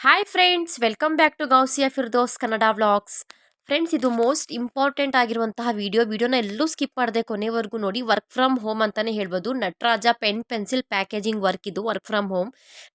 Hi friends welcome back to Gausiya Firdos Kannada vlogs friends ಇದು most important ಆಗಿರುವಂತಹ video ವಿಡಿಯೋನ ಎಲ್ಲೂ skip ಮಾಡದೆ ಕೊನೆವರೆಗೂ ನೋಡಿ. ವರ್ಕ್ ಫ್ರಮ್ ಹೋಮ್ ಅಂತಾನೆ ಹೇಳ್ಬೋದು. Nataraj pen pencil packaging work ಇದು ವರ್ಕ್ ಫ್ರಮ್ ಹೋಮ್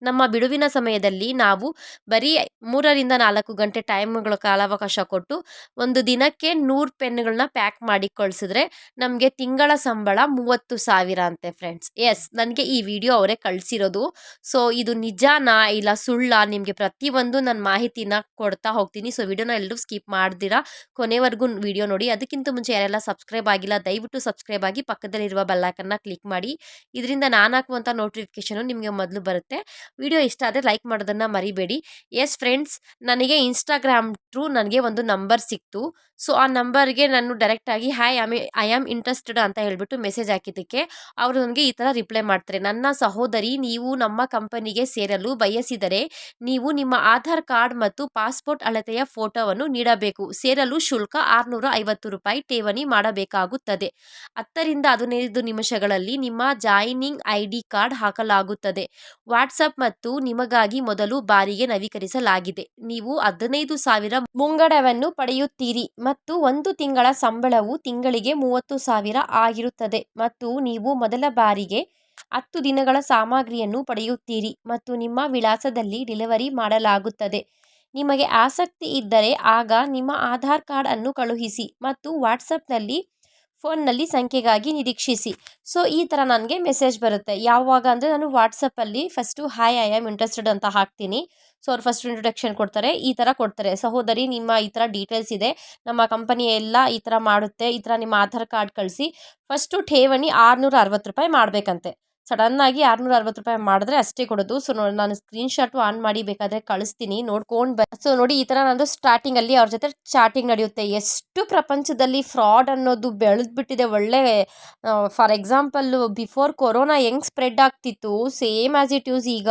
ನಮ್ಮ ಬಿಡುವಿನ ಸಮಯದಲ್ಲಿ ನಾವು ಬರೀ ಮೂರರಿಂದ ನಾಲ್ಕು ಗಂಟೆ ಟೈಮ್ಗಳ ಕಾಲಾವಕಾಶ ಕೊಟ್ಟು ಒಂದು ದಿನಕ್ಕೆ ನೂರು ಪೆನ್ಗಳನ್ನ ಪ್ಯಾಕ್ ಮಾಡಿ ಕಳಿಸಿದ್ರೆ ನಮಗೆ ತಿಂಗಳ ಸಂಬಳ ಮೂವತ್ತು ಸಾವಿರ ಅಂತೆ ಫ್ರೆಂಡ್ಸ್ ಎಸ್ ನನಗೆ ಈ ವಿಡಿಯೋ ಅವರೇ ಕಳಿಸಿರೋದು. ಸೊ ಇದು ನಿಜಾನಾ ಇಲ್ಲ ಸುಳ್ಳ? ನಿಮಗೆ ಪ್ರತಿಯೊಂದು ನನ್ನ ಮಾಹಿತಿನ ಕೊಡ್ತಾ ಹೋಗ್ತೀನಿ. ಸೊ ವಿಡಿಯೋನ ಎಲ್ಲರೂ ಸ್ಕಿಪ್ ಮಾಡ್ದಿರಾ? ಕೊನೆವರೆಗೂ ವಿಡಿಯೋ ನೋಡಿ. ಅದಕ್ಕಿಂತ ಮುಂಚೆ ಯಾರೆಲ್ಲ ಸಬ್ಸ್ಕ್ರೈಬ್ ಆಗಿಲ್ಲ, ದಯವಿಟ್ಟು ಸಬ್ಸ್ಕ್ರೈಬ್ ಆಗಿ ಪಕ್ಕದಲ್ಲಿರುವ ಬೆಲ್ಲೈಕನ್ನ ಕ್ಲಿಕ್ ಮಾಡಿ. ಇದರಿಂದ ನಾನು ಹಾಕುವಂಥ ನೋಟಿಫಿಕೇಷನು ನಿಮಗೆ ಮೊದಲು ಬರುತ್ತೆ. ವಿಡಿಯೋ ಇಷ್ಟ ಆದರೆ ಲೈಕ್ ಮಾಡೋದನ್ನು ಮರಿಬೇಡಿ. ಎಸ್ ಫ್ರೆಂಡ್ಸ್ ನನಗೆ ಇನ್ಸ್ಟಾಗ್ರಾಮ್ ಥ್ರೂ ನನಗೆ ಒಂದು ನಂಬರ್ ಸಿಕ್ತು. ಸೊ ಆ ನಂಬರ್ಗೆ ನಾನು ಡೈರೆಕ್ಟಾಗಿ hi I I am interested ಅಂತ ಹೇಳಿಬಿಟ್ಟು ಮೆಸೇಜ್ ಹಾಕಿದ್ದಕ್ಕೆ ಅವರು ನನಗೆ ಈ ಥರ ರಿಪ್ಲೈ ಮಾಡ್ತಾರೆ. ನನ್ನ ಸಹೋದರಿ, ನೀವು ನಮ್ಮ ಕಂಪನಿಗೆ ಸೇರಲು ಬಯಸಿದರೆ, ನೀವು ನಿಮ್ಮ ಆಧಾರ್ ಕಾರ್ಡ್ ಮತ್ತು ಪಾಸ್ಪೋರ್ಟ್ ಅಳತೆಯ ಫೋಟೋವನ್ನು ನೀಡಬೇಕು. ಸೇರಲು ಶುಲ್ಕ ಆರುನೂರ ಐವತ್ತು ರೂಪಾಯಿ ಠೇವಣಿ ಮಾಡಬೇಕಾಗುತ್ತದೆ. ಹತ್ತರಿಂದ ಹದಿನೈದು ನಿಮಿಷಗಳಲ್ಲಿ ನಿಮ್ಮ ಜಾಯಿನಿಂಗ್ ಐ ಡಿ ಕಾರ್ಡ್ ಹಾಕಲಾಗುತ್ತದೆ. ವಾಟ್ಸಪ್ ಮತ್ತು ನಿಮಗಾಗಿ ಮೊದಲು ಬಾರಿಗೆ ನವೀಕರಿಸಲಾಗಿದೆ. ನೀವು ಹದಿನೈದು ಸಾವಿರ ಮುಂಗಡವನ್ನು ಪಡೆಯುತ್ತೀರಿ ಮತ್ತು ಒಂದು ತಿಂಗಳ ಸಂಬಳವು ತಿಂಗಳಿಗೆ ಮೂವತ್ತು ಸಾವಿರ ಆಗಿರುತ್ತದೆ ಮತ್ತು ನೀವು ಮೊದಲ ಬಾರಿಗೆ ಹತ್ತು ದಿನಗಳ ಸಾಮಗ್ರಿಯನ್ನು ಪಡೆಯುತ್ತೀರಿ ಮತ್ತು ನಿಮ್ಮ ವಿಳಾಸದಲ್ಲಿ ಡೆಲಿವರಿ ಮಾಡಲಾಗುತ್ತದೆ. ನಿಮಗೆ ಆಸಕ್ತಿ ಇದ್ದರೆ ಆಗ ನಿಮ್ಮ ಆಧಾರ್ ಕಾರ್ಡ್ ಅನ್ನು ಕಳುಹಿಸಿ ಮತ್ತು ವಾಟ್ಸಪ್ನಲ್ಲಿ, ಫೋನ್ನಲ್ಲಿ ಸಂಖ್ಯೆಗಾಗಿ ನಿರೀಕ್ಷಿಸಿ. ಸೊ, ಈ ಥರ ನನಗೆ ಮೆಸೇಜ್ ಬರುತ್ತೆ. ಯಾವಾಗ ಅಂದರೆ ನಾನು ವಾಟ್ಸಪ್ಪಲ್ಲಿ first hi I am interested ಅಂತ ಹಾಕ್ತೀನಿ. ಸೊ, ಅವ್ರು ಫಸ್ಟ್ ಇಂಟ್ರೊಡಕ್ಷನ್ ಕೊಡ್ತಾರೆ, ಈ ಥರ ಕೊಡ್ತಾರೆ. ಸಹೋದರಿ, ನಿಮ್ಮ ಈ ಥರ ಡೀಟೇಲ್ಸ್ ಇದೆ. ನಮ್ಮ ಕಂಪನಿ ಎಲ್ಲ ಈ ಥರ ಮಾಡುತ್ತೆ. ಈ ಥರ ನಿಮ್ಮ ಆಧಾರ್ ಕಾರ್ಡ್ ಕಳಿಸಿ. ಫಸ್ಟು ಠೇವಣಿ ಆರುನೂರ ಅರವತ್ತು ರೂಪಾಯಿ ಮಾಡಬೇಕಂತೆ. ಸಡನ್ನಾಗಿ ಆರುನೂರ ಅರವತ್ತು ರೂಪಾಯಿ ಮಾಡಿದ್ರೆ ಅಷ್ಟೇ ಕೊಡೋದು. ಸೊ ನೋಡಿ, ನಾನು ಸ್ಕ್ರೀನ್ಶಾಟು ಆನ್ ಮಾಡಿ ಬೇಕಾದರೆ ಕಳಿಸ್ತೀನಿ. ನೋಡ್ಕೊಂಡು ಬ ಸೊ ನೋಡಿ, ಈ ಥರ ನಾನು ಸ್ಟಾರ್ಟಿಂಗಲ್ಲಿ ಅವ್ರ ಜೊತೆ ಚಾಟಿಂಗ್ ನಡೆಯುತ್ತೆ. ಎಷ್ಟು ಪ್ರಪಂಚದಲ್ಲಿ ಫ್ರಾಡ್ ಅನ್ನೋದು ಬೆಳೆದ್ಬಿಟ್ಟಿದೆ. ಒಳ್ಳೆ ಫಾರ್ ಎಕ್ಸಾಂಪಲ್ಲು ಬಿಫೋರ್ ಕೊರೋನಾ ಹೆಂಗ್ ಸ್ಪ್ರೆಡ್ ಆಗ್ತಿತ್ತು? ಸೇಮ್ ಆ್ಯಸ್ ಇಟ್ ಯೂಸ್ ಈಗ.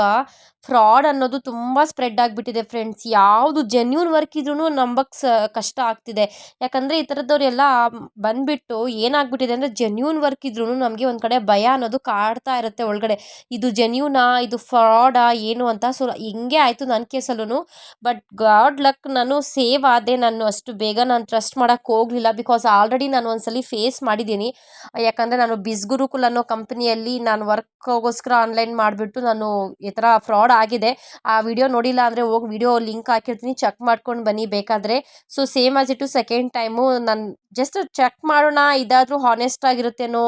ಫ್ರಾಡ್ ಅನ್ನೋದು ತುಂಬ ಸ್ಪ್ರೆಡ್ ಆಗಿಬಿಟ್ಟಿದೆ ಫ್ರೆಂಡ್ಸ್. ಯಾವುದು ಜೆನ್ಯೂನ್ ವರ್ಕ್ ಇದ್ರೂ ನಂಬಕ್ಕೆ ಸ, ಕಷ್ಟ ಆಗ್ತಿದೆ. ಯಾಕಂದರೆ ಈ ಥರದವ್ರೆಲ್ಲ ಬಂದುಬಿಟ್ಟು ಏನಾಗ್ಬಿಟ್ಟಿದೆ ಅಂದರೆ ಜೆನ್ಯೂನ್ ವರ್ಕ್ ಇದ್ರೂ ನಮಗೆ ಒಂದು ಕಡೆ ಭಯ ಅನ್ನೋದು ಕಾಡ್ತಾ ಇರುತ್ತೆ ಒಳಗಡೆ. ಇದು ಜೆನ್ಯೂನಾ ಇದು ಫ್ರಾಡಾ ಏನು ಅಂತ ಸೊ, ಹಿಂಗೆ ಆಯಿತು ನನ್ನ ಕೇಸಲ್ಲೂ ಬಟ್ ಗಾಡ್ ಲಕ್ ನಾನು ಸೇವ್ ಆದೆ ನಾನು ಅಷ್ಟು ಬೇಗ ನಾನು ಟ್ರಸ್ಟ್ ಮಾಡೋಕ್ಕೆ ಹೋಗಲಿಲ್ಲ ಬಿಕಾಸ್ ಆಲ್ರೆಡಿ ನಾನು ಒಂದ್ಸಲ ಫೇಸ್ ಮಾಡಿದ್ದೀನಿ. ಯಾಕಂದರೆ ನಾನು ಬಿಸ್ಗುರುಕುಲ್ ಅನ್ನೋ ಕಂಪ್ನಿಯಲ್ಲಿ ನಾನು ವರ್ಕ್ಗೋಸ್ಕರ ಆನ್ಲೈನ್ ಮಾಡಿಬಿಟ್ಟು ನಾನು ಈ ಥರ ಫ್ರಾಡ್ ಆಗಿದೆ. ಆ ವಿಡಿಯೋ ನೋಡಿಲ್ಲ ಅಂದರೆ ಹೋಗಿ ವಿಡಿಯೋ ಲಿಂಕ್ ಹಾಕಿರ್ತೀನಿ. ಚೆಕ್ ಮಾಡ್ಕೊಂಡು ಬನ್ನಿ ಬೇಕಾದರೆ. So same as it second time ನಾನು ಜಸ್ಟ್ ಚೆಕ್ ಮಾಡೋಣ ಇದಾದರೂ ಹಾನೆಸ್ಟ್ ಆಗಿರುತ್ತೇನೋ.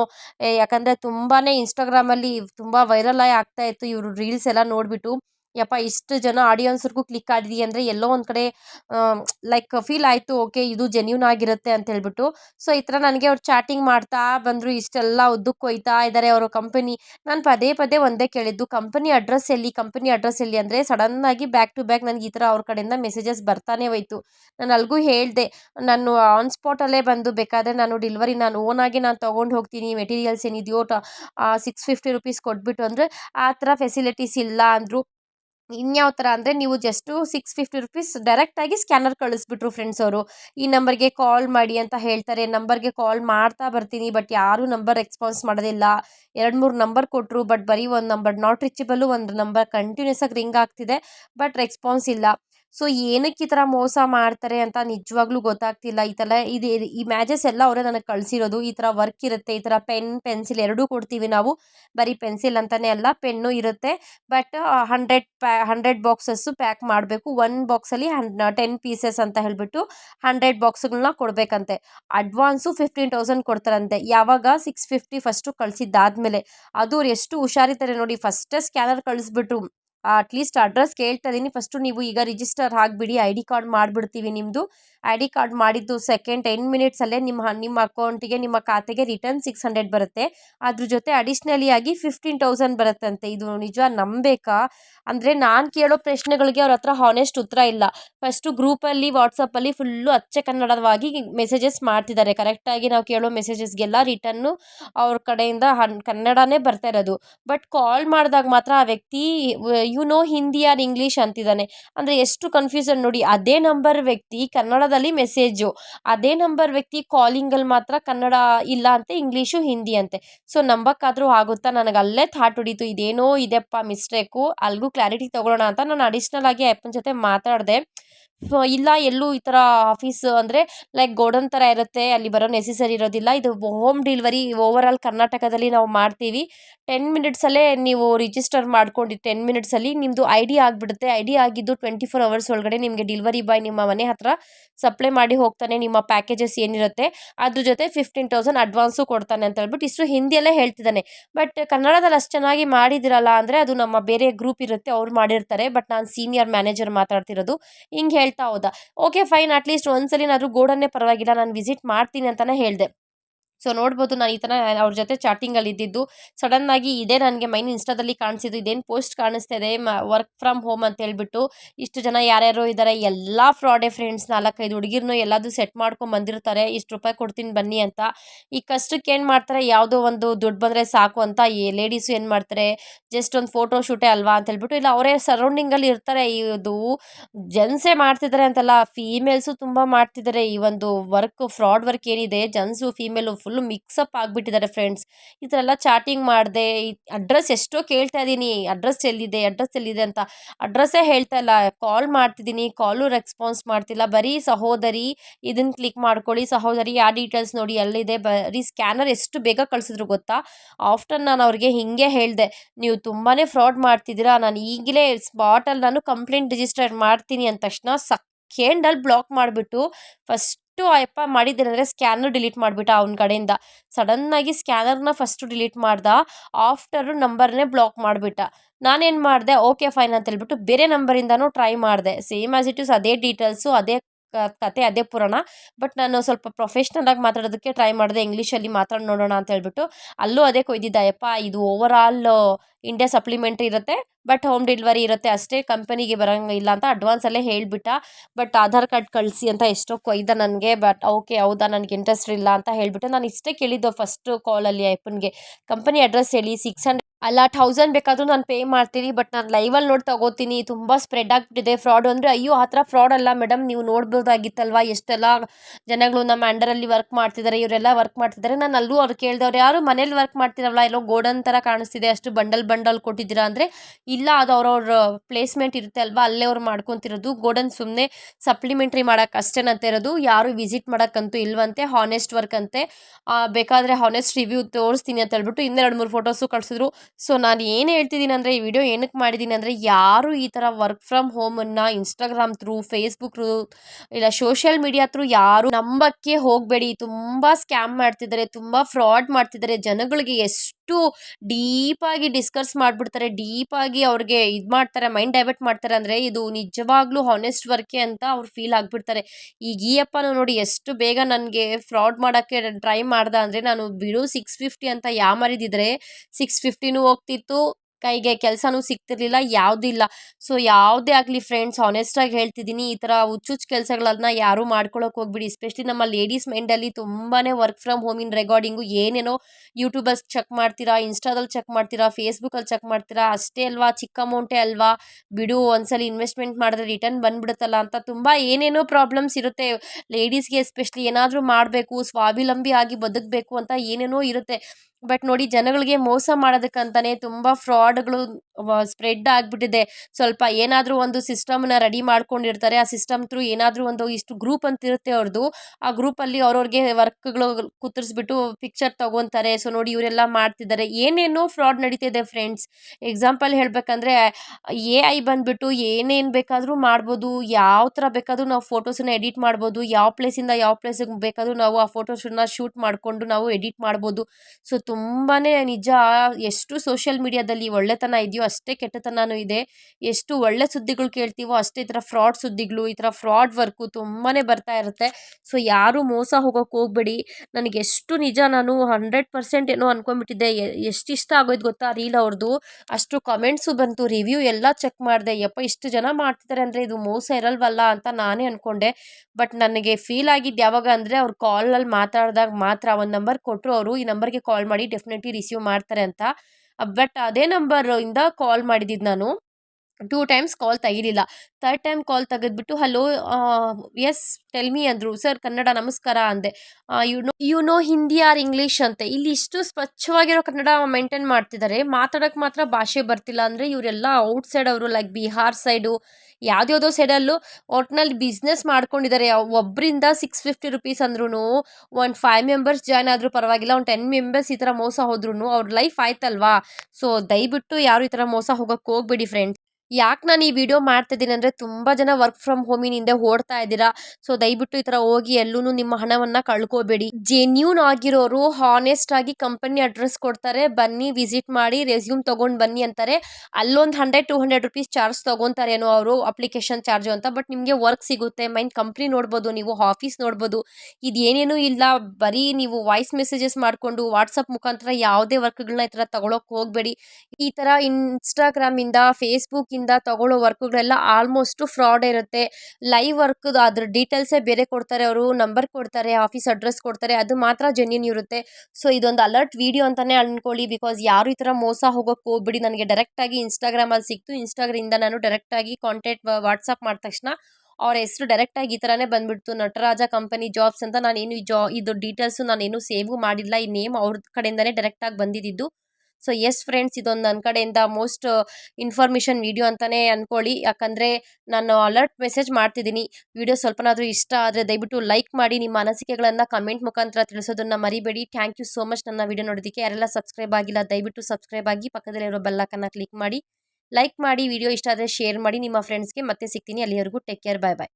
ಯಾಕಂದರೆ ತುಂಬಾ ಇನ್ಸ್ಟಾಗ್ರಾಮಲ್ಲಿ ತುಂಬ ವೈರಲ್ ಆಗಿ ಆಗ್ತಾ ಇತ್ತು. ಇವರು ರೀಲ್ಸ್ ಎಲ್ಲ ನೋಡಿಬಿಟ್ಟು. ಯಪ್ಪ ಇಷ್ಟು ಜನ ಆಡಿಯನ್ಸ್ವರೆಗೂ ಕ್ಲಿಕ್ ಆಡಿದ್ವಿ ಅಂದರೆ ಎಲ್ಲೋ ಒಂದು ಕಡೆ ಲೈಕ್ ಫೀಲ್ ಆಯಿತು ಓಕೆ ಇದು ಜೆನ್ಯೂನ್ ಆಗಿರುತ್ತೆ ಅಂತ ಹೇಳ್ಬಿಟ್ಟು. ಸೊ ಈ ಥರ ನನಗೆ ಅವ್ರು ಚಾಟಿಂಗ್ ಮಾಡ್ತಾ ಬಂದರು, ಇಷ್ಟೆಲ್ಲ ಉದ್ದಕ್ಕೆ ಒಯ್ತಾ ಇದ್ದಾರೆ ಅವರು ಕಂಪನಿ ನಾನು ಪದೇ ಪದೇ ಒಂದೇ ಕೇಳಿದ್ದು ಕಂಪನಿ ಅಡ್ರೆಸ್ ಎಲ್ಲಿ ಕಂಪನಿ ಅಡ್ರೆಸ್ ಎಲ್ಲಿ ಅಂದರೆ ಸಡನ್ನಾಗಿ ಬ್ಯಾಕ್ ಟು ಬ್ಯಾಕ್ ನನಗೆ ಈ ಥರ ಅವ್ರ ಕಡೆಯಿಂದ ಮೆಸೇಜಸ್ ಬರ್ತಾನೆ ಹೋಯ್ತು. ನಾನು ಅಲ್ಗೂ ಹೇಳಿದೆ, ನಾನು ಆನ್ ಸ್ಪಾಟಲ್ಲೇ ಬಂದು ಬೇಕಾದರೆ ನಾನು ಡಿಲ್ವರಿ ನಾನು ಓನಾಗಿ ನಾನು ತೊಗೊಂಡು ಹೋಗ್ತೀನಿ ಮೆಟೀರಿಯಲ್ಸ್ ಏನಿದೆಯೋ ಸಿಕ್ಸ್ ಫಿಫ್ಟಿ ರುಪೀಸ್ ಕೊಟ್ಬಿಟ್ಟು ಅಂದರೆ ಆ ಥರ ಫೆಸಿಲಿಟೀಸ್ ಇಲ್ಲ ಅಂದರು. ಇನ್ಯಾವ ಥರ ಅಂದರೆ ನೀವು ಜಸ್ಟು ಸಿಕ್ಸ್ ಫಿಫ್ಟಿ ರುಪೀಸ್ ಡೈರೆಕ್ಟಾಗಿ ಸ್ಕ್ಯಾನರ್ ಕಳಿಸ್ಬಿಟ್ರು ಫ್ರೆಂಡ್ಸ್ ಅವರು. ಈ ನಂಬರ್ಗೆ ಕಾಲ್ ಮಾಡಿ ಅಂತ ಹೇಳ್ತಾರೆ ನಂಬರ್ಗೆ ಕಾಲ್ ಮಾಡ್ತಾ ಬರ್ತೀನಿ ಬಟ್ ಯಾರೂ ನಂಬರ್ ರೆಸ್ಪಾನ್ಸ್ ಮಾಡೋದಿಲ್ಲ. ಎರಡು ಮೂರು ನಂಬರ್ ಕೊಟ್ಟರು ಬಟ್ ಬರೀ ಒಂದು ನಂಬರ್ ನಾಟ್ ರೀಚಬಲು ಒಂದು ನಂಬರ್ ಕಂಟಿನ್ಯೂಸ್ ಆಗಿ ರಿಂಗ್ ಆಗ್ತಿದೆ ಬಟ್ ರೆಸ್ಪಾನ್ಸ್ ಇಲ್ಲ. ಸೊ, ಏನಕ್ಕೆ ಈ ಥರ ಮೋಸ ಮಾಡ್ತಾರೆ ಅಂತ ನಿಜವಾಗ್ಲೂ ಗೊತ್ತಾಗ್ತಿಲ್ಲ. ಈ ಥರ ಇದು, ಈ ಮ್ಯಾಜಸ್ ಎಲ್ಲ ಅವರೇ ನನಗೆ ಕಳಿಸಿರೋದು. ಈ ಥರ ವರ್ಕ್ ಇರುತ್ತೆ, ಈ ಥರ ಪೆನ್, ಪೆನ್ಸಿಲ್ ಎರಡೂ ಕೊಡ್ತೀವಿ ನಾವು. ಬರೀ ಪೆನ್ಸಿಲ್ ಅಂತಲೇ ಅಲ್ಲ, ಪೆನ್ನು ಇರುತ್ತೆ. ಬಟ್ ಹಂಡ್ರೆಡ್ ಪ್ಯಾ, ಹಂಡ್ರೆಡ್ ಬಾಕ್ಸಸ್ಸು ಪ್ಯಾಕ್ ಮಾಡಬೇಕು. ಒನ್ ಬಾಕ್ಸಲ್ಲಿ ಹನ್ ಟೆನ್ ಪೀಸಸ್ ಅಂತ ಹೇಳಿಬಿಟ್ಟು ಹಂಡ್ರೆಡ್ ಬಾಕ್ಸ್ಗಳನ್ನ ಕೊಡಬೇಕಂತೆ. ಅಡ್ವಾನ್ಸು ಫಿಫ್ಟೀನ್ ತೌಸಂಡ್ ಕೊಡ್ತಾರಂತೆ. ಯಾವಾಗ? ಸಿಕ್ಸ್ ಫಿಫ್ಟಿ ಫಸ್ಟು ಕಳಿಸಿದ್ದಾದ್ಮೇಲೆ. ಅದು ಅವ್ರು ಎಷ್ಟು ಹುಷಾರಿದ್ದಾರೆ ನೋಡಿ. ಫಸ್ಟೇ ಸ್ಕ್ಯಾನರ್ ಕಳಿಸ್ಬಿಟ್ರು. ಅಟ್ಲೀಸ್ಟ್ ಅಡ್ರೆಸ್ ಕೇಳ್ತಾ ಇದ್ದೀನಿ ಫಸ್ಟು ನೀವು ಈಗ ರಿಜಿಸ್ಟರ್ ಆಗಿಬಿಡಿ ಐ ಡಿ ಕಾರ್ಡ್ ಮಾಡಿಬಿಡ್ತೀವಿ ನಿಮ್ಮದು ಐ ಕಾರ್ಡ್ ಮಾಡಿದ್ದು ಸೆಕೆಂಡ್ ಟೆನ್ ಮಿನಿಟ್ಸಲ್ಲೇ ನಿಮ್ಮ ನಿಮ್ಮ ಅಕೌಂಟಿಗೆ ನಿಮ್ಮ ಖಾತೆಗೆ ರಿಟರ್ನ್ ಸಿಕ್ಸ್ ಹಂಡ್ರೆಡ್ ಬರುತ್ತೆ. ಅದ್ರ ಜೊತೆ ಅಡಿಷ್ನಲಿ ಆಗಿ ಫಿಫ್ಟೀನ್ ತೌಸಂಡ್ ಬರುತ್ತಂತೆ. ಇದು ನಿಜ ನಂಬೇಕಾ? ಅಂದರೆ ನಾನು ಕೇಳೋ ಪ್ರಶ್ನೆಗಳಿಗೆ ಅವ್ರ ಹತ್ರ ಹಾನೆಸ್ಟ್ ಉತ್ತರ ಇಲ್ಲ. ಫಸ್ಟು ಗ್ರೂಪಲ್ಲಿ ವಾಟ್ಸಪ್ಪಲ್ಲಿ ಫುಲ್ಲು ಅಚ್ಚ ಕನ್ನಡವಾಗಿ ಮೆಸೇಜಸ್ ಮಾಡ್ತಿದ್ದಾರೆ. ಕರೆಕ್ಟಾಗಿ ನಾವು ಕೇಳೋ ಮೆಸೇಜಸ್ಗೆಲ್ಲ ರಿಟರ್ನು ಅವ್ರ ಕಡೆಯಿಂದ ಕನ್ನಡನೇ ಬರ್ತಾ ಇರೋದು. ಬಟ್ ಕಾಲ್ ಮಾಡಿದಾಗ ಮಾತ್ರ ಆ ವ್ಯಕ್ತಿ you know Hindi or English ಅಂತಿದ್ದಾನೆ. ಅಂದರೆ ಎಷ್ಟು ಕನ್ಫ್ಯೂಸನ್ ನೋಡಿ, ಅದೇ ನಂಬರ್ ವ್ಯಕ್ತಿ ಕನ್ನಡದಲ್ಲಿ ಮೆಸೇಜು ಅದೇ ನಂಬರ್ ವ್ಯಕ್ತಿ ಕಾಲಿಂಗಲ್ಲಿ ಮಾತ್ರ ಕನ್ನಡ ಇಲ್ಲ ಅಂತೆ ಇಂಗ್ಲೀಷು ಹಿಂದಿ ಅಂತೆ. ಸೊ ನಂಬಕ್ಕಾದರೂ ಆಗುತ್ತಾ? ನನಗೆ ಅಲ್ಲೇ ಥಾಟ್ ಹೊಡೀತು ಇದೇನೋ ಇದೆಪ್ಪ ಮಿಸ್ಟೇಕು ಅಲ್ಲಿಗೂ ಕ್ಲಾರಿಟಿ ತೊಗೊಳ್ಳೋಣ ಅಂತ ನಾನು ಅಡಿಷ್ನಲ್ ಆಗಿ ಅಪ್ಪನ ಜೊತೆ ಮಾತಾಡಿದೆ. ಇಲ್ಲ, ಎಲ್ಲೂ ಈ ಥರ ಆಫೀಸ್ ಅಂದರೆ ಲೈಕ್ ಗೋಡನ್ ಥರ ಇರುತ್ತೆ, ಅಲ್ಲಿ ಬರೋ ನೆಸೆಸರಿ ಇರೋದಿಲ್ಲ. ಇದು ಹೋಮ್ ಡೆಲಿವರಿ ಓವರ್ ಆಲ್ ಕರ್ನಾಟಕದಲ್ಲಿ ನಾವು ಮಾಡ್ತೀವಿ. ಟೆನ್ ಮಿನಿಟ್ಸಲ್ಲೇ ನೀವು ರಿಜಿಸ್ಟರ್ ಮಾಡ್ಕೊಂಡು ಟೆನ್ ಮಿನಿಟ್ಸಲ್ಲಿ ನಿಮ್ಮದು ಐ ಡಿ ಆಗಿಬಿಡುತ್ತೆ. ಐ ಡಿ ಆಗಿದ್ದು ಟ್ವೆಂಟಿ ಫೋರ್ ಅವರ್ಸ್ ಒಳಗಡೆ ನಿಮಗೆ ಡೆಲಿವರಿ ಬಾಯ್ ನಿಮ್ಮ ಮನೆ ಹತ್ತಿರ ಸಪ್ಲೈ ಮಾಡಿ ಹೋಗ್ತಾನೆ, ನಿಮ್ಮ ಪ್ಯಾಕೇಜಸ್ ಏನಿರುತ್ತೆ. ಅದ್ರ ಜೊತೆ ಫಿಫ್ಟೀನ್ ತೌಸಂಡ್ ಅಡ್ವಾನ್ಸು ಕೊಡ್ತಾನೆ ಅಂತ ಹೇಳ್ಬಿಟ್ಟು ಇಷ್ಟು ಹಿಂದಿಯಲ್ಲೇ ಹೇಳ್ತಿದ್ದಾನೆ. ಬಟ್ ಕನ್ನಡದಲ್ಲಿ ಅಷ್ಟು ಚೆನ್ನಾಗಿ ಮಾಡಿದಿರಲ್ಲ ಅಂದರೆ ಅದು ನಮ್ಮ ಬೇರೆ ಗ್ರೂಪ್ ಇರುತ್ತೆ, ಅವ್ರು ಮಾಡಿರ್ತಾರೆ. ಬಟ್ ನಾನು ಸೀನಿಯರ್ ಮ್ಯಾನೇಜರ್ ಮಾತಾಡ್ತಿರೋದು. ಹಿಂಗೆ ಹೇಳ್ತಾ ಹೋದ. ಓಕೆ ಫೈನ್ ಅಟ್ಲೀಸ್ಟ್ ಒಂದ್ಸಲಿನಾದ್ರೂ ಗೋಡನ್ನೇ ಪರವಾಗಿಲ್ಲ. ನಾನು ವಿಸಿಟ್ ಮಾಡ್ತೀನಿ ಅಂತಾನೆ ಹೇಳಿದೆ. ಸೊ ನೋಡ್ಬೋದು ನಾನು ಈ ಥರ ಅವ್ರ ಜೊತೆ ಚಾಟಿಂಗಲ್ಲಿ ಇದ್ದಿದ್ದು. ಸಡನ್ನಾಗಿ ಇದೇ ನನಗೆ ಮೈನ್ ಇನ್ಸ್ಟಾದಲ್ಲಿ ಕಾಣಿಸಿದ್ದು, ಇದೇನು ಪೋಸ್ಟ್ ಕಾಣಿಸ್ತಾ ಇದೆ, ಮ ವರ್ಕ್ ಫ್ರಮ್ ಹೋಮ್ ಅಂತ ಹೇಳ್ಬಿಟ್ಟು ಇಷ್ಟು ಜನ ಯಾರ್ಯಾರು ಇದ್ದಾರೆ ಎಲ್ಲ ಫ್ರಾಡೆ ಫ್ರೆಂಡ್ಸ್ ನಾಲ್ಕೈದು ಹುಡುಗಿರ್ನು ಎಲ್ಲದೂ ಸೆಟ್ ಮಾಡ್ಕೊಂಡು ಬಂದಿರ್ತಾರೆ, ಇಷ್ಟು ರೂಪಾಯಿ ಕೊಡ್ತೀನಿ ಬನ್ನಿ ಅಂತ. ಈ ಕಷ್ಟಕ್ಕೆ ಏನು ಮಾಡ್ತಾರೆ, ಯಾವುದೋ ಒಂದು ದುಡ್ಡು ಬಂದರೆ ಸಾಕು ಅಂತ ಈ ಲೇಡೀಸು ಏನು ಮಾಡ್ತಾರೆ ಜಸ್ಟ್ ಒಂದು ಫೋಟೋ ಶೂಟೇ ಅಲ್ವಾ ಅಂತ ಹೇಳ್ಬಿಟ್ಟು, ಇಲ್ಲ ಅವರೇ ಸರೌಂಡಿಂಗಲ್ಲಿ ಇರ್ತಾರೆ, ಇದು ಜೆನ್ಸೇ ಮಾಡ್ತಿದ್ದಾರೆ ಅಂತಲ್ಲ ಫೀಮೇಲ್ಸು ತುಂಬ ಮಾಡ್ತಿದ್ದಾರೆ, ಈ ಒಂದು ವರ್ಕ್ ಫ್ರಾಡ್ ವರ್ಕ್ ಏನಿದೆ gents female full mix up ಆಗಿಬಿಟ್ಟಿದ್ದಾರೆ friends ಈ ಥರ ಎಲ್ಲ ಚಾಟಿಂಗ್ ಮಾಡಿದೆ ಅಡ್ರೆಸ್ ಎಷ್ಟೋ ಕೇಳ್ತಾ ಇದ್ದೀನಿ. ಅಡ್ರೆಸ್ ಎಲ್ಲಿದೆ ಅಡ್ರೆಸ್ ಎಲ್ಲಿದೆ ಅಂತ. ಅಡ್ರೆಸ್ಸೇ ಹೇಳ್ತಾ ಇಲ್ಲ. ಕಾಲ್ ಮಾಡ್ತಿದ್ದೀನಿ ಕಾಲು ರೆಸ್ಪಾನ್ಸ್ ಮಾಡ್ತಿಲ್ಲ. ಬರೀ ಸಹೋದರಿ ಇದನ್ನು ಕ್ಲಿಕ್ ಮಾಡ್ಕೊಳ್ಳಿ. ಸಹೋದರಿ, ಆ ಡೀಟೇಲ್ಸ್ ನೋಡಿ ಎಲ್ಲಿದೆ. ಬರೀ ಸ್ಕ್ಯಾನರ್ ಎಷ್ಟು ಬೇಗ ಕಳಿಸಿದ್ರು ಗೊತ್ತಾ? ಆಫ್ಟರ್ ನಾನು ಅವ್ರಿಗೆ ಹಿಂಗೆ ಹೇಳಿದೆ. ನೀವು ತುಂಬಾ ಫ್ರಾಡ್ ಮಾಡ್ತಿದ್ದೀರಾ. ನಾನು ಈಗಲೇ ಸ್ಪಾಟಲ್ಲಿ ನಾನು ಕಂಪ್ಲೇಂಟ್ ರಿಜಿಸ್ಟರ್ ಮಾಡ್ತೀನಿ. ಅಂದ ತಕ್ಷಣ ಸೆಕೆಂಡಲ್ಲಿ ಬ್ಲಾಕ್ ಮಾಡಿಬಿಟ್ಟು ಫಸ್ಟು ಆ ಯಪ್ಪ ಮಾಡಿದ್ದೇನೆಂದರೆ ಸ್ಕ್ಯಾನರ್ ಡಿಲೀಟ್ ಮಾಡಿಬಿಟ್ಟ ಅವ್ನ ಕಡೆಯಿಂದ. ಸಡನ್ನಾಗಿ ಸ್ಕ್ಯಾನರ್ನ ಫಸ್ಟು ಡಿಲೀಟ್ ಮಾಡ್ದ, ಆಫ್ಟರು ನಂಬರ್ನೇ ಬ್ಲಾಕ್ ಮಾಡಿಬಿಟ್ಟ. ನಾನೇನು ಮಾಡಿದೆ, ಓಕೆ, ಫೈನ್ ಅಂತ ಹೇಳ್ಬಿಟ್ಟು ಬೇರೆ ನಂಬರಿಂದನೂ ಟ್ರೈ ಮಾಡಿದೆ. ಸೇಮ್ ಆಸ್ ಇಟ್ ಇಸ್, ಅದೇ ಡೀಟೇಲ್ಸು, ಅದೇ ಕತೆ, ಅದೇ ಪುರಾಣ. ಬಟ್ ನಾನು ಸ್ವಲ್ಪ ಪ್ರೊಫೆಷ್ನಲ್ ಆಗಿ ಮಾತಾಡೋದಕ್ಕೆ ಟ್ರೈ ಮಾಡಿದೆ, ಇಂಗ್ಲೀಷಲ್ಲಿ ಮಾತಾಡಿ ನೋಡೋಣ ಅಂತ ಹೇಳ್ಬಿಟ್ಟು. ಅಲ್ಲೂ ಅದೇ ಕೊಯ್ದಿದ್ದ, ಯಪ್ಪ, ಇದು ಓವರ್ ಆಲ್ ಇಂಡಿಯಾ ಸಪ್ಲಿಮೆಂಟ್ರಿ ಇರುತ್ತೆ. ಬಟ್ ಹೋಮ್ ಡೆಲಿವರಿ ಇರುತ್ತೆ ಅಷ್ಟೇ ಕಂಪನಿಗೆ ಬರೋಂಗಿಲ್ಲ ಅಂತ ಅಡ್ವಾನ್ಸಲ್ಲೇ ಹೇಳಿಬಿಟ್ಟ ಬಟ್ ಆಧಾರ್ ಕಾರ್ಡ್ ಕಳಿಸಿ ಅಂತ ಎಷ್ಟೋ ಕೊಯ್ದ ನನಗೆ ಬಟ್ ಓಕೆ ಹೌದಾ ನನಗೆ ಇಂಟ್ರೆಸ್ಟ್ ಇಲ್ಲ ಅಂತ ಹೇಳಿಬಿಟ್ಟು. ನಾನು ಇಷ್ಟೇ ಕೇಳಿದ್ದು ಫಸ್ಟು ಕಾಲಲ್ಲಿ ಅಪ್ಪನಿಗೆ. ಕಂಪನಿ ಅಡ್ರೆಸ್ ಹೇಳಿ ಸಿಕ್ಸ್ ಹಂಡ್ರೆಡ್ ಅಲ್ಲ ಥೌಸಂಡ್ ಬೇಕಾದರೂ ನಾನು ಪೇ ಮಾಡ್ತೀನಿ ಬಟ್ ನಾನು ಲೈವಲ್ಲಿ ನೋಡಿ ತಗೋತೀನಿ, ತುಂಬ ಸ್ಪ್ರೆಡ್ ಆಗಿಬಿಟ್ಟಿದೆ. ಫ್ರಾಡ್ ಅಂದರೆ, ಅಯ್ಯೋ, ಆ ಥರ ಫ್ರಾಡ್ ಅಲ್ಲ ಮೇಡಮ್ ನೀವು ನೋಡ್ಬೋದಾಗಿತ್ತಲ್ವ? ಎಷ್ಟೆಲ್ಲ ಜನಗಳು ನಮ್ಮ ಅಂಡರಲ್ಲಿ ವರ್ಕ್ ಮಾಡ್ತಿದ್ದಾರೆ ಇವರೆಲ್ಲ ವರ್ಕ್ ಮಾಡ್ತಿದ್ದಾರೆ ನಾನು ಅಲ್ಲೂ ಅವ್ರು ಕೇಳಿದವ್ರು, ಯಾರು ಮನೇಲಿ ವರ್ಕ್ ಮಾಡ್ತಿರಲ್ಲ? ಎಲ್ಲೋ ಗೋಡನ್ ಥರ ಕಾಣಿಸ್ತಿದೆ, ಅಷ್ಟು ಬಂಡಲ್ ಬಂಡಲ್ ಕೊಟ್ಟಿದ್ದೀರಾ? ಅಂದರೆ ಇಲ್ಲ ಅದು ಅವ್ರವ್ರ ಪ್ಲೇಸ್ಮೆಂಟ್ ಇರುತ್ತೆ ಅಲ್ವಾ, ಅಲ್ಲೇ ಅವ್ರು ಮಾಡ್ಕೊತಿರೋದು. ಗೋಡನ್ ಸುಮ್ಮನೆ ಸಪ್ಲಿಮೆಂಟ್ರಿ ಮಾಡೋಕೆ ಅಷ್ಟೇನಂತ ಇರೋದು. ಯಾರು ವಿಸಿಟ್ ಮಾಡೋಕ್ಕಂತೂ ಇಲ್ವಂತೆ ಹಾನೆಸ್ಟ್ ವರ್ಕ್ ಅಂತೆ. ಬೇಕಾದರೆ ಹಾನೆಸ್ಟ್ ರಿವ್ಯೂ ತೋರಿಸ್ತೀನಿ ಅಂತ ಹೇಳ್ಬಿಟ್ಟು ಇನ್ನೆರಡು ಮೂರು ಫೋಟೋಸು ಕಳಿಸಿದ್ರು. ಸೊ ನಾನು ಏನು ಹೇಳ್ತಿದ್ದೀನಿ ಅಂದರೆ ಈ ವಿಡಿಯೋ ಏನಕ್ಕೆ ಮಾಡಿದ್ದೀನಿ ಅಂದರೆ ಯಾರು ಈ ಥರ ವರ್ಕ್ ಫ್ರಮ್ ಹೋಮನ್ನು ಇನ್ಸ್ಟಾಗ್ರಾಮ್ ಥ್ರೂ ಫೇಸ್ಬುಕ್ ಥ್ರೂ ಇಲ್ಲ ಸೋಷಿಯಲ್ ಮೀಡಿಯಾ ಥ್ರೂ ಯಾರು ನಂಬಕ್ಕೆ ಹೋಗಬೇಡಿ. ತುಂಬ ಸ್ಕ್ಯಾಮ್ ಮಾಡ್ತಿದ್ದಾರೆ, ತುಂಬ ಫ್ರಾಡ್ ಮಾಡ್ತಿದ್ದಾರೆ. ಜನಗಳಿಗೆ ಎಷ್ಟು ಡೀಪಾಗಿ ಡಿಸ್ಕಸ್ ಮಾಡಿಬಿಡ್ತಾರೆ ಡೀಪಾಗಿ ಅವ್ರಿಗೆ ಇದು ಮಾಡ್ತಾರೆ ಮೈಂಡ್ ಡೈವರ್ಟ್ ಮಾಡ್ತಾರೆ ಅಂದರೆ ಇದು ನಿಜವಾಗ್ಲೂ ಹಾನೆಸ್ಟ್ ವರ್ಕೆ ಅಂತ ಅವ್ರು ಫೀಲ್ ಆಗಿಬಿಡ್ತಾರೆ. ಈಗ ಈ ಅಪ್ಪನೂ ನೋಡಿ ಎಷ್ಟು ಬೇಗ ನನಗೆ ಫ್ರಾಡ್ ಮಾಡೋಕ್ಕೆ ಟ್ರೈ ಮಾಡ್ದೆ ಅಂದರೆ ನಾನು ಬಿಡು ಸಿಕ್ಸ್ ಫಿಫ್ಟಿ ಅಂತ ಯಾಮಾರಿದಿದ್ರೆ ಸಿಕ್ಸ್ ಫಿಫ್ಟಿನೂ ಹೋಗ್ತಿತ್ತು. ಕೈಗೆ ಕೆಲಸನೂ ಸಿಗ್ತಿರ್ಲಿಲ್ಲ, ಯಾವುದೂ ಇಲ್ಲ. ಸೊ ಯಾವುದೇ ಆಗಲಿ ಫ್ರೆಂಡ್ಸ್ ಆನೆಸ್ಟಾಗಿ ಹೇಳ್ತಿದ್ದೀನಿ, ಈ ಥರ ಹುಚ್ಚುಚ್ಚು ಕೆಲಸಗಳನ್ನ ಯಾರೂ ಮಾಡ್ಕೊಳೋಕೆ ಹೋಗ್ಬಿಡಿ. ಎಸ್ಪೆಷಲಿ ನಮ್ಮ ಲೇಡೀಸ್ ಮೈಂಡಲ್ಲಿ ತುಂಬಾ work from home in recording ಏನೇನೋ ಯೂಟ್ಯೂಬಲ್ಲಿ ಚೆಕ್ ಮಾಡ್ತೀರಾ ಇನ್ಸ್ಟಾದಲ್ಲಿ ಚೆಕ್ ಮಾಡ್ತೀರಾ ಫೇಸ್ಬುಕ್ಕಲ್ಲಿ ಚೆಕ್ ಮಾಡ್ತೀರಾ, ಅಷ್ಟೇ ಅಲ್ವಾ? ಚಿಕ್ಕ ಅಮೌಂಟೇ ಅಲ್ವಾ? ಬಿಡು, ಒಂದ್ಸಲ ಇನ್ವೆಸ್ಟ್ಮೆಂಟ್ ಮಾಡಿದ್ರೆ ರಿಟರ್ನ್ ಬಂದ್ಬಿಡುತ್ತಲ್ಲ ಅಂತ ತುಂಬ ಏನೇನೋ ಪ್ರಾಬ್ಲಮ್ಸ್ ಇರುತ್ತೆ. ಲೇಡೀಸ್ಗೆ ಎಸ್ಪೆಷಲಿ ಏನಾದರೂ ಮಾಡಬೇಕು, ಸ್ವಾವಲಂಬಿ ಆಗಿ ಬದುಕಬೇಕು ಅಂತ ಏನೇನೋ ಇರುತ್ತೆ. ಬಟ್ ನೋಡಿ ಜನಗಳಿಗೆ ಮೋಸ ಮಾಡೋದಕ್ಕಂತಲೇ ತುಂಬ ಫ್ರಾಡ್ಗಳು ಸ್ಪ್ರೆಡ್ ಆಗಿಬಿಟ್ಟಿದೆ. ಸ್ವಲ್ಪ ಏನಾದರೂ ಒಂದು ಸಿಸ್ಟಮ್ನ ರೆಡಿ ಮಾಡ್ಕೊಂಡಿರ್ತಾರೆ. ಆ ಸಿಸ್ಟಮ್ ಥ್ರೂ ಏನಾದರೂ ಒಂದು ಇಷ್ಟು ಗ್ರೂಪ್ ಅಂತ ಇರುತ್ತೆ ಅವ್ರದ್ದು ಆ ಗ್ರೂಪಲ್ಲಿ ಅವ್ರವ್ರಿಗೆ ವರ್ಕ್ಗಳು ಕುತ್ತರಿಸ್ಬಿಟ್ಟು ಪಿಕ್ಚರ್ ತೊಗೊತಾರೆ. ಸೊ ನೋಡಿ ಇವರೆಲ್ಲ ಮಾಡ್ತಿದ್ದಾರೆ. ಏನೇನೋ ಫ್ರಾಡ್ ನಡೀತಿದೆ ಫ್ರೆಂಡ್ಸ್ ಎಕ್ಸಾಂಪಲ್ ಹೇಳಬೇಕಂದ್ರೆ ಎ ಐ ಬಂದುಬಿಟ್ಟು ಏನೇನು ಬೇಕಾದರೂ ಮಾಡ್ಬೋದು. ಯಾವ ಥರ ಬೇಕಾದರೂ ನಾವು ಫೋಟೋಸನ್ನ ಎಡಿಟ್ ಮಾಡ್ಬೋದು. ಯಾವ ಪ್ಲೇಸಿಂದ ಯಾವ ಪ್ಲೇಸಿಗೆ ಬೇಕಾದರೂ ನಾವು ಆ ಫೋಟೋಸನ್ನ ಶೂಟ್ ಮಾಡಿಕೊಂಡು ನಾವು ಎಡಿಟ್ ಮಾಡ್ಬೋದು. ಸೊ ತುಂಬಾ ನಿಜ. ಎಷ್ಟು ಸೋಷಿಯಲ್ ಮೀಡಿಯಾದಲ್ಲಿ ಒಳ್ಳೆತನ ಇದೆಯೋ ಅಷ್ಟೇ ಕೆಟ್ಟತನವೂ ಇದೆ. ಎಷ್ಟು ಒಳ್ಳೆ ಸುದ್ದಿಗಳು ಕೇಳ್ತೀವೋ ಅಷ್ಟೇ ಈ ಥರ ಫ್ರಾಡ್ ಸುದ್ದಿಗಳು, ಈ ಥರ ಫ್ರಾಡ್ ವರ್ಕು ತುಂಬಾ ಬರ್ತಾ ಇರುತ್ತೆ. ಸೊ, ಯಾರೂ ಮೋಸ ಹೋಗೋಕೆ ಹೋಗಬೇಡಿ. ನನಗೆ ಎಷ್ಟು ನಿಜ ನಾನು ಹಂಡ್ರೆಡ್ ಪರ್ಸೆಂಟ್ ಏನೋ ಅನ್ಕೊಂಡ್ಬಿಟ್ಟಿದ್ದೆ ಎಷ್ಟು ಇಷ್ಟ ಆಗೋಯ್ತು ಗೊತ್ತಾ ರೀಲ್ ಅವ್ರದ್ದು ಅಷ್ಟು ಕಮೆಂಟ್ಸು ಬಂತು, ರಿವ್ಯೂ ಎಲ್ಲ ಚೆಕ್ ಮಾಡಿದೆ. ಯಪ್ಪ, ಇಷ್ಟು ಜನ ಮಾಡ್ತಿದ್ದಾರೆ ಅಂದರೆ ಇದು ಮೋಸ ಇರಲ್ವಲ್ಲ ಅಂತ ನಾನೇ ಅಂದ್ಕೊಂಡೆ ಬಟ್ ನನಗೆ ಫೀಲ್ ಆಗಿದ್ದು ಯಾವಾಗ ಅಂದರೆ ಅವ್ರು ಕಾಲಲ್ಲಿ ಮಾತಾಡಿದಾಗ ಮಾತ್ರ. ಒಂದು ನಂಬರ್ ಕೊಟ್ಟರು ಅವರು, ಈ ನಂಬರ್ಗೆ ಕಾಲ್ ಮಾಡಿ ಡೆಫಿನೆಟ್ಲಿ ರಿಸೀವ್ ಮಾಡ್ತಾರೆ ಅಂತ. ಬಟ್ ಅದೇ ನಂಬರ್ ಇಂದ ಕಾಲ್ ಮಾಡಿದ್ದಿದ್ದು ನಾನು. ಟೂ ಟೈಮ್ಸ್ ಕಾಲ್ ತೆಗಿಲಿಲ್ಲ. ತರ್ಡ್ ಟೈಮ್ ಕಾಲ್ ತೆಗೆದ್ಬಿಟ್ಟು, ಹಲೋ ಎಸ್ ಟೆಲ್ ಮಿ ಅಂದರು. ಸರ್, ಕನ್ನಡ ನಮಸ್ಕಾರ ಅಂದೆ. You know you know Hindi or English ಅಂತೆ. ಇಲ್ಲಿ ಇಷ್ಟು ಸ್ವಚ್ಛವಾಗಿರೋ ಕನ್ನಡ ಮೇಂಟೈನ್ ಮಾಡ್ತಿದ್ದಾರೆ ಮಾತಾಡೋಕ್ಕೆ ಮಾತ್ರ ಭಾಷೆ ಬರ್ತಿಲ್ಲ ಅಂದರೆ ಇವರೆಲ್ಲ ಔಟ್ ಸೈಡ್ ಅವರು ಲೈಕ್ ಬಿಹಾರ್ ಸೈಡು ಯಾವುದ್ಯಾವುದೋ ಸೈಡಲ್ಲೂ ಒಟ್ನಲ್ಲಿ ಬಿಸ್ನೆಸ್ ಮಾಡ್ಕೊಂಡಿದ್ದಾರೆ ಒಬ್ಬರಿಂದ ಸಿಕ್ಸ್ ಫಿಫ್ಟಿ ರುಪೀಸ್ ಅಂದ್ರೂ ಒಂದು ಫೈವ್ ಮೆಂಬರ್ಸ್ ಜಾಯ್ನ್ ಆದರೂ ಪರವಾಗಿಲ್ಲ, ಒಂದು ಟೆನ್ ಮೆಂಬರ್ಸ್ ಈ ಥರ ಮೋಸ ಹೋದ್ರೂ ಅವ್ರ ಲೈಫ್ ಆಯ್ತಲ್ವಾ? ಸೊ ದಯವಿಟ್ಟು ಯಾರು ಈ ಥರ ಮೋಸ ಹೋಗೋಕ್ಕೆ ಹೋಗ್ಬೇಡಿ ಫ್ರೆಂಡ್ಸ್ ಯಾಕೆ ನಾನು ಈ ವಿಡಿಯೋ ಮಾಡ್ತಿದ್ದೀನಿ ಅಂದರೆ ತುಂಬ ಜನ ವರ್ಕ್ ಫ್ರಮ್ ಹೋಮಿನಿಂದ ಓಡ್ತಾ ಇದ್ದೀರಾ? ಸೊ ದಯವಿಟ್ಟು ಈ ಥರ ಹೋಗಿ ಎಲ್ಲೂ ನಿಮ್ಮ ಹಣವನ್ನು ಕಳ್ಕೋಬೇಡಿ. ಜೆನ್ಯೂನ್ ಆಗಿರೋರು ಹಾನೆಸ್ಟ್ ಆಗಿ ಕಂಪನಿ ಅಡ್ರೆಸ್ ಕೊಡ್ತಾರೆ. ಬನ್ನಿ ವಿಸಿಟ್ ಮಾಡಿ ರೆಸ್ಯೂಮ್ ತೊಗೊಂಡು ಬನ್ನಿ ಅಂತಾರೆ. ಅಲ್ಲೊಂದು hundred to hundred rupees charge ತೊಗೊತಾರೇನೋ ಅವರು ಅಪ್ಲಿಕೇಶನ್ ಚಾರ್ಜು ಅಂತ. ಬಟ್ ನಿಮಗೆ ವರ್ಕ್ ಸಿಗುತ್ತೆ. ಮೈನ್ ಕಂಪ್ನಿ ನೋಡ್ಬೋದು, ನೀವು ಆಫೀಸ್ ನೋಡ್ಬೋದು. ಇದೇನೇನೂ ಇಲ್ಲ. ಬರೀ ನೀವು ವಾಯ್ಸ್ ಮೆಸೇಜಸ್ ಮಾಡಿಕೊಂಡು ವಾಟ್ಸಪ್ ಮುಖಾಂತರ ಯಾವುದೇ ವರ್ಕ್ಗಳನ್ನ ಈ ಥರ ತಗೊಳಕ್ಕೆ ಹೋಗಬೇಡಿ. ಈ ಥರ ಇನ್ಸ್ಟಾಗ್ರಾಮಿಂದ ಫೇಸ್ಬುಕ್ಕಿಂದ ತಗೊಳ್ಳೋ ವರ್ಕ್ಗಳೆಲ್ಲ ಆಲ್ಮೋಸ್ಟು ಫ್ರಾಡ್ ಇರುತ್ತೆ. ಲೈವ್ ವರ್ಕ್ದು ಅದ್ರ ಡೀಟೇಲ್ಸೇ ಬೇರೆ ಕೊಡ್ತಾರೆ ಅವರು ನಂಬರ್ ಕೊಡ್ತಾರೆ ಆಫೀಸ್ ಅಡ್ರೆಸ್ ಕೊಡ್ತಾರೆ, ಅದು ಮಾತ್ರ ಜೆನ್ಯೂನ್ ಇರುತ್ತೆ. ಸೊ ಇದೊಂದು ಅಲರ್ಟ್ ವಿಡಿಯೋ ಅಂತಲೇ ಅಂದ್ಕೊಳ್ಳಿ ಬಿಕಾಸ್ ಯಾರು ಈ ಥರ ಮೋಸ ಹೋಗೋಕ್ಕೆ ಹೋಗ್ಬಿಡಿ. ನನಗೆ ಡೈರೆಕ್ಟಾಗಿ ಇನ್ಸ್ಟಾಗ್ರಾಮಲ್ಲಿ ಸಿಕ್ತು. ಇನ್ಸ್ಟಾಗ್ರಿಂದ ನಾನು ಡೈರೆಕ್ಟಾಗಿ ಕಾಂಟ್ಯಾಕ್ಟ್ ವಾಟ್ಸಪ್ ಮಾಡಿದ ತಕ್ಷಣ ಅವ್ರ ಹೆಸರು ಡೈರೆಕ್ಟಾಗಿ ಈ ಥರನೇ ಬಂದ್ಬಿಡ್ತು. ನಟರಾಜ ಕಂಪನಿ ಜಾಬ್ಸ್ ಅಂತ ನಾನೇನು ಈ ಜಾ ಇದು ಡೀಟೇಲ್ಸು ನಾನೇನು ಸೇವ್ ಮಾಡಿಲ್ಲ. ಈ ನೇಮ್ ಅವ್ರ ಕಡೆಯಿಂದನೇ ಡೈರೆಕ್ಟಾಗಿ ಬಂದಿದ್ದು. ಸೊ ಎಸ್ ಫ್ರೆಂಡ್ಸ್ ಇದೊಂದು ನನ್ನ ಕಡೆಯಿಂದ ಮೋಸ್ಟ್ ಇನ್ಫಾರ್ಮೇಷನ್ ವೀಡಿಯೋ ಅಂತಲೇ ಅಂದ್ಕೊಳ್ಳಿ ಯಾಕಂದರೆ ನಾನು ಅಲರ್ಟ್ ಮೆಸೇಜ್ ಮಾಡ್ತಿದ್ದೀನಿ. ವಿಡಿಯೋ ಸ್ವಲ್ಪನಾದರೂ ಇಷ್ಟ ಆದರೆ ದಯವಿಟ್ಟು ಲೈಕ್ ಮಾಡಿ, ನಿಮ್ಮ ಅನಿಸಿಕೆಗಳನ್ನು ಕಮೆಂಟ್ ಮುಖಾಂತರ ತಿಳಿಸೋದನ್ನು ಮರಿಬೇಡಿ. ಥ್ಯಾಂಕ್ ಯು ಸೋ ಮಚ್ ನನ್ನ ವಿಡಿಯೋ ನೋಡೋದಕ್ಕೆ ಯಾರೆಲ್ಲ ಸಬ್ಸ್ಕ್ರೈಬ್ ಆಗಿಲ್ಲ, ದಯವಿಟ್ಟು ಸಬ್ಸ್ಕ್ರೈಬ್ ಆಗಿ ಪಕ್ಕದಲ್ಲಿರೋ ಬೆಲ್ಲಕ್ಕನ್ನು ಕ್ಲಿಕ್ ಮಾಡಿ. ಲೈಕ್ ಮಾಡಿ ವಿಡಿಯೋ ಇಷ್ಟ ಆದರೆ ಶೇರ್ ಮಾಡಿ. ನಿಮ್ಮ ಫ್ರೆಂಡ್ಸ್ಗೆ ಮತ್ತೆ ಸಿಗ್ತೀನಿ. ಅಲ್ಲಿವರೆಗೂ ಟೇಕ್ ಕೇರ್ ಬಾಯ್ ಬಾಯ್